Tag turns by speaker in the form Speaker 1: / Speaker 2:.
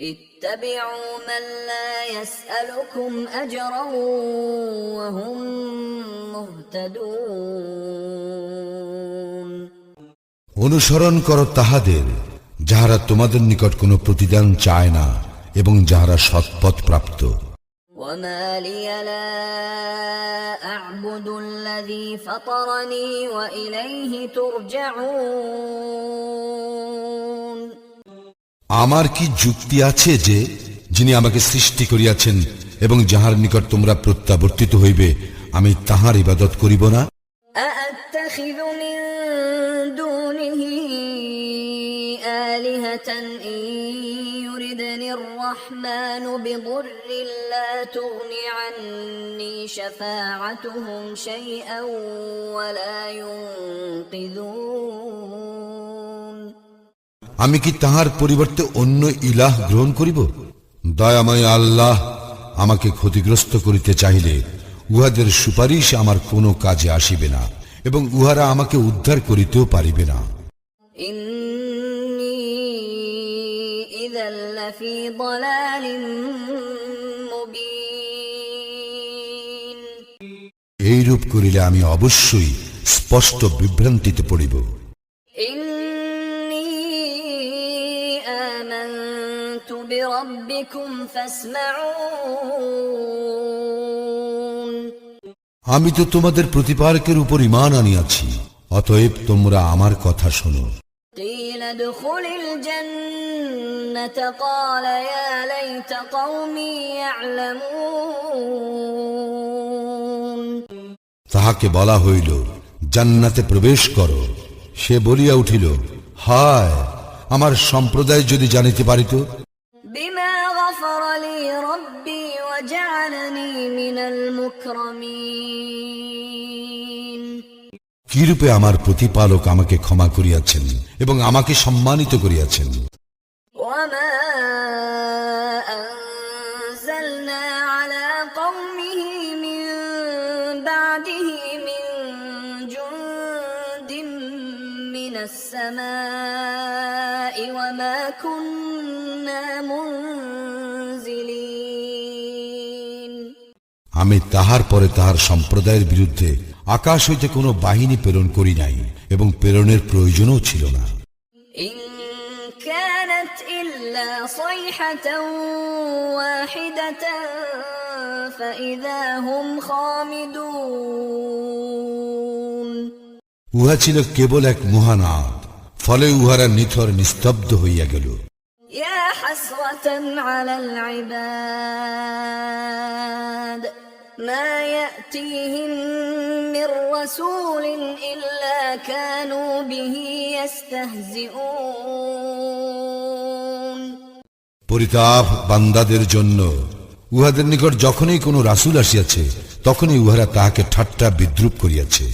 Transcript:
Speaker 1: اتبعوا من لا يسألكم أجرا وهم مهتدون
Speaker 2: অনুসরণ করো তাহাদের যাহারা তোমাদের নিকট কোনো প্রতিদান চায় না এবং যাহারা সৎপথ প্রাপ্ত
Speaker 1: وما لي لا أعبد الذي فطرني وإليه ترجعون
Speaker 2: আমার কি যুক্তি আছে যে যিনি আমাকে সৃষ্টি করিয়াছেন এবং যাহার নিকট তোমরা প্রত্যাবর্তিত হইবে আমি তাহার ইবাদত করিব না
Speaker 1: أأتخذ من دونه آلهة إن يردني الرحمن بضر لا تغن عني شفاعتهم شيئا ولا ينقذون
Speaker 2: আমি কি তাহার পরিবর্তে অন্য ইলাহ গ্রহণ করিব? দয়াময় আল্লাহ আমাকে ক্ষতিগ্রস্ত করিতে চাহিলে উহাদের সুপারিশ আমার কোনো কাজে আসিবে না এবং উহারা আমাকে উদ্ধার করিতেও পারিবে না। এইরূপ করিলে আমি অবশ্যই স্পষ্ট বিভ্রান্তিতে পড়িব।
Speaker 1: آمنت بربكم فاسمعون
Speaker 2: আমি তো তোমাদের প্রতিপালকের উপর ইমান আনিয়াছি অতএব তোমরা আমার কথা শোনো
Speaker 1: قيل ادخل الجنة قال يا ليت قومي يعلمون
Speaker 2: তাহাকে বলা হইল জান্নাতে প্রবেশ করো সে বলিয়া উঠিল হায় আমার সম্প্রদায় যদি জানিতে পারিত
Speaker 1: بما غفر لي ربي وجعلني من المكرمين
Speaker 2: কিরূপে আমার প্রতিপালক আমাকে ক্ষমা করিয়াছেন এবং আমাকে সম্মানিত করিয়াছেন
Speaker 1: وما أنزلنا على قومه من بعده من السماء وما كنا منزلين
Speaker 2: আমি তাহার পরে তাহার সম্প্রদায়ের বিরুদ্ধে আকাশ হইতে কোনো বাহিনী প্রেরণ করি নাই এবং প্রেরণের প্রয়োজনও ছিল না
Speaker 1: إن كانت إلا صيحة واحدة فإذا هم خامدون
Speaker 2: উহা ছিল কেবল এক মহানাদ ফলে উহারা নিথর নিস্তব্ধ হইয়া গেল
Speaker 1: يا حسرة على العباد ما يأتيهم من رسول إلا كانوا به يستهزئون
Speaker 2: পরিতাপ বান্দাদের জন্য উহাদের নিকট যখনই কোনো রাসূল আসিয়াছে তখনই উহারা তাহাকে ঠাট্টা বিদ্রুপ করিয়াছে